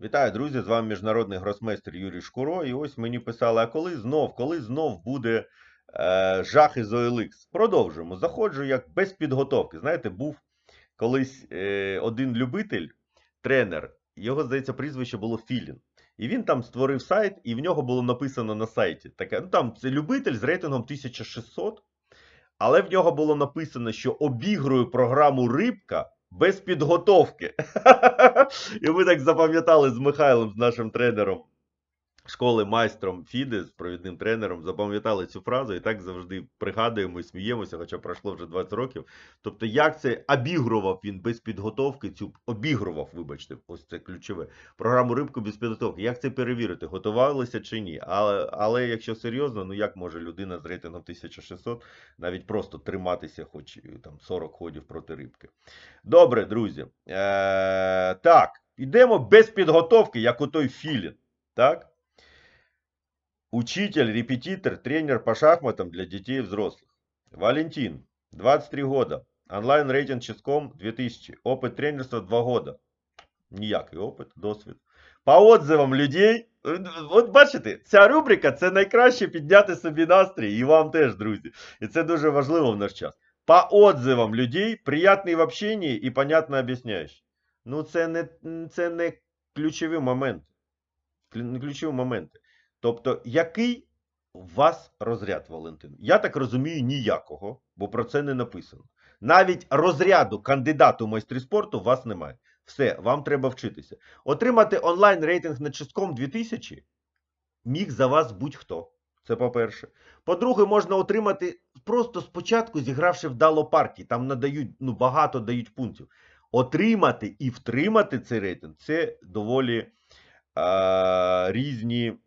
Вітаю, друзі! З вами міжнародний гросмейстер Юрій Шкуро. І ось мені писали, а коли знов, коли знов буде е, жах із OLX? Продовжуємо. Заходжу як без підготовки. Знаєте, був колись е, один любитель, тренер, його, здається, прізвище було Філін. І він там створив сайт, і в нього було написано на сайті. Таке, ну там це любитель з рейтингом 1600, але в нього було написано, що обігрую програму Рибка без підготовки. І ми так запам'ятали з Михайлом, з нашим тренером школи майстром Фіде, з провідним тренером, запам'ятали цю фразу і так завжди пригадуємо і сміємося, хоча пройшло вже 20 років. Тобто, як це обігрував він без підготовки, цю обігрував, вибачте, ось це ключове. Програму рибку без підготовки. Як це перевірити? Готувалися чи ні? Але, але якщо серйозно, ну як може людина з рейтингом 1600 навіть просто триматися, хоч там 40 ходів проти рибки? Добре, друзі. Е, так, йдемо без підготовки, як у той філін. Так? Учитель, репетитор, тренер по шахматам для детей и взрослых. Валентин, 23 года. Онлайн рейтинг ческом 2000. Опыт тренерства 2 года. Ніякий опит, досвід. По отзивам людей. е, От бачите, ця рубрика це найкраще підняти собі настрій і вам теж, друзі. І це дуже важливо в наш час. По отзивам людей, приятний в общении і понятно об'ясняєш. Ну, це не, це не ключові моменти. Не ключові моменти. Тобто, який у вас розряд, Валентин? Я так розумію, ніякого, бо про це не написано. Навіть розряду кандидату в майстри спорту у вас немає. Все, вам треба вчитися. Отримати онлайн рейтинг на чиском 2000 міг за вас будь-хто. Це по-перше. По-друге, можна отримати просто спочатку зігравши вдало партії. Там надають, ну, багато дають пунктів. Отримати і втримати цей рейтинг це доволі а, різні,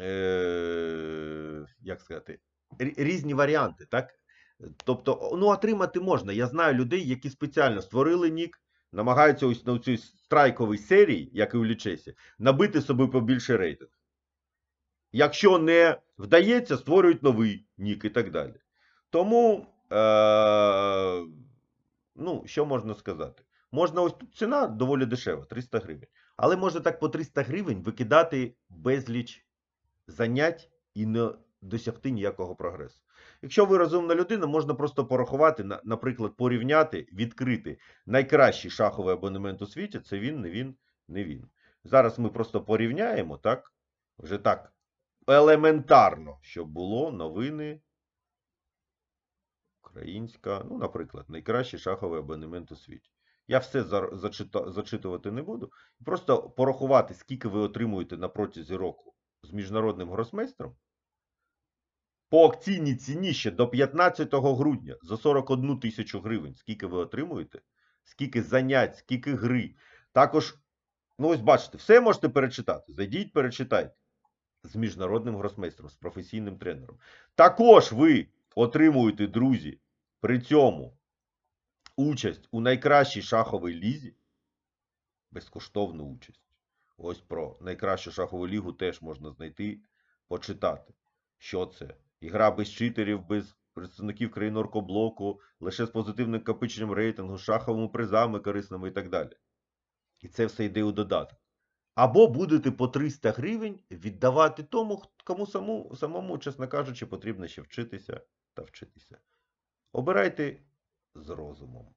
е, як сказати, різні варіанти, так? Тобто, ну, отримати можна. Я знаю людей, які спеціально створили нік, намагаються ось на цій страйковій серії, як і у лічесі, набити собі побільше рейтинг. Якщо не вдається, створюють новий нік і так далі. Тому, е, ну, що можна сказати? Можна ось тут ціна доволі дешева, 300 гривень. Але можна так по 300 гривень викидати безліч занять і не досягти ніякого прогресу. Якщо ви розумна людина, можна просто порахувати, наприклад, порівняти, відкрити найкращий шаховий абонемент у світі. Це він, не він, не він. Зараз ми просто порівняємо, так? Вже так елементарно, щоб було новини. Українська, ну, наприклад, найкращий шаховий абонемент у світі. Я все зачитувати не буду. Просто порахувати, скільки ви отримуєте на протязі року з міжнародним гросмейстром. По акційній ціні ще до 15 грудня за 41 тисячу гривень. Скільки ви отримуєте? Скільки занять, скільки гри. Також, ну ось бачите, все можете перечитати. Зайдіть, перечитайте. З міжнародним гросмейстером, з професійним тренером. Також ви отримуєте, друзі, при цьому участь у найкращій шаховій лізі. Безкоштовну участь. Ось про найкращу шахову лігу теж можна знайти, почитати. Що це? Ігра без читерів, без представників країн оркоблоку, лише з позитивним копиченням рейтингу, шаховими призами корисними і так далі. І це все йде у додаток. Або будете по 300 гривень віддавати тому, кому саму, самому, чесно кажучи, потрібно ще вчитися та вчитися. Обирайте з розумом.